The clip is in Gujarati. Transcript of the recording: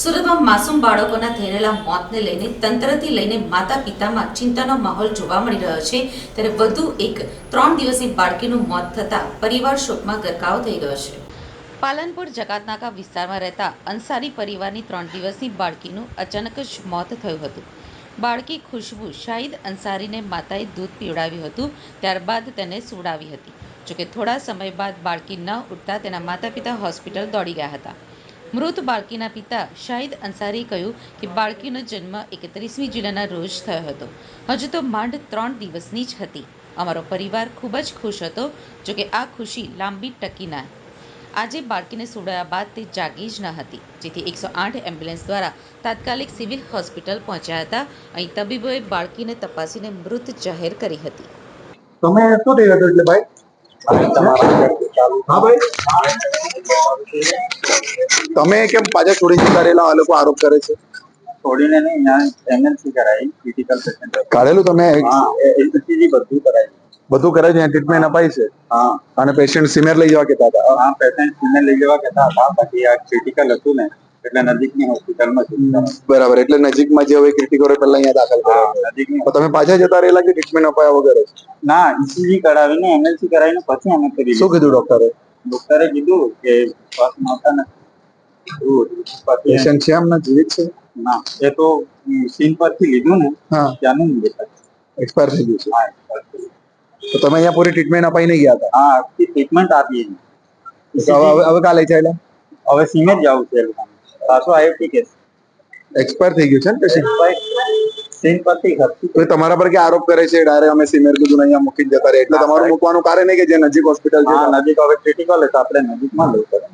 સુરતમાં માસૂમ બાળકોના થયેલા મોતને લઈને તંત્રથી લઈને માતા પિતામાં ચિંતાનો માહોલ જોવા મળી રહ્યો છે. ત્યારે વધુ એક ત્રણ દિવસની બાળકીનું મોત થતાં પરિવાર શોકમાં ગરકાવ થઈ ગયો છે. પાલનપુર જકાતનાકા વિસ્તારમાં રહેતા અંસારી પરિવારની ત્રણ દિવસની બાળકીનું અચાનક જ મોત થયું હતું. બાળકી ખુશ્બુ શાહિદ અંસારીને માતાએ દૂધ પીવડાવ્યું હતું, ત્યારબાદ તેને સુવડાવી હતી. જોકે થોડા સમય બાદ બાળકી ન ઉઠતા તેના માતા પિતા હોસ્પિટલ દોડી ગયા હતા. મૃત બાળકીના પિતા શાહિદ અંસારીએ કહ્યું કે બાળકીનો જન્મ એકત્રીસમી જુલાઈના રોજ થયો હતો. હજુ તો માંડ ત્રણ દિવસની જ હતી. અમારો પરિવાર ખૂબ જ ખુશ હતો જોકે આ ખુશી લાંબી ટકી ના. આજે બાળકીને સુડાયા બાદ તે જાગી જ ન હતી. જેથી એકસો આઠ એમ્બ્યુલન્સ દ્વારા તાત્કાલિક સિવિલ હોસ્પિટલ પહોંચ્યા હતા. અહીં તબીબોએ બાળકીને તપાસીને મૃત જાહેર કરી હતી. તમે શું થયું હતું એટલે ભાઈ? તમે કેમ પાછા છોડી કરેલા આ લોકો આરોપ કરે છે? છોડીને નહીં એમએનસી કરાવી ક્રિટિકલ પેશન્ટ કાઢેલું તમે? હા એલસીજી બધું કરાવી બધું કરે છે ટ્રીટમેન્ટ અપાય છે? હા. અને પેશન્ટ સિમેર લઈ જવા કહેતા હતા? હા પેશન્ટ સિમેર લઈ જવા કહેતા હતા બાકી આ ક્રિટિકલ હતું ને એટલે નજીકની હોસ્પિટલમાં બરાબર એટલે નજીકમાં જે હવે ક્રિટિકલ હોય પહેલા અહીંયા દાખલ કરો. હા નજીકની તમે પાછા જતા રહેલા કે ટ્રીટમેન્ટ અપાયા વગર? ના ઈસીજી કરાવીને એમએલસી કરાવીને પછી અમે કરી શું કીધું ડોક્ટરે? ડોક્ટરે કીધું કે શ્વાસ નહોતા ને એવું હતું. પછી પેશન્ટ છે એમના જીવિત છે? ના એ તો સીન પરથી લીધું ને હા. ત્યાંનું એક્સપાયર થઈ ગયું છે. હા તો તમે અહીંયા પૂરી ટ્રીટમેન્ટ અપાઈને ગયા હતા? હા ટ્રીટમેન્ટ આપી. હવે હવે- કાલે ચાલ્યા હવે સીમે જ જવું છે પાછો આઈએફટી કેસ એક્સપાયર થઈ ગયું છે ને પેશન્ટ સીન પરથી તો તમારા પર કે આરોપ કરે છે? ડાયરેક્ટ અમે સિમેર કીધું અહીંયા મૂકી જતા રહે એટલે તમારું મૂકવાનું કારણ નહીં કે જે નજીક હોસ્પિટલ છે નજીક હવે ક્રિટિકલ એટલે આપણે નજીકમાં લેવું પડે.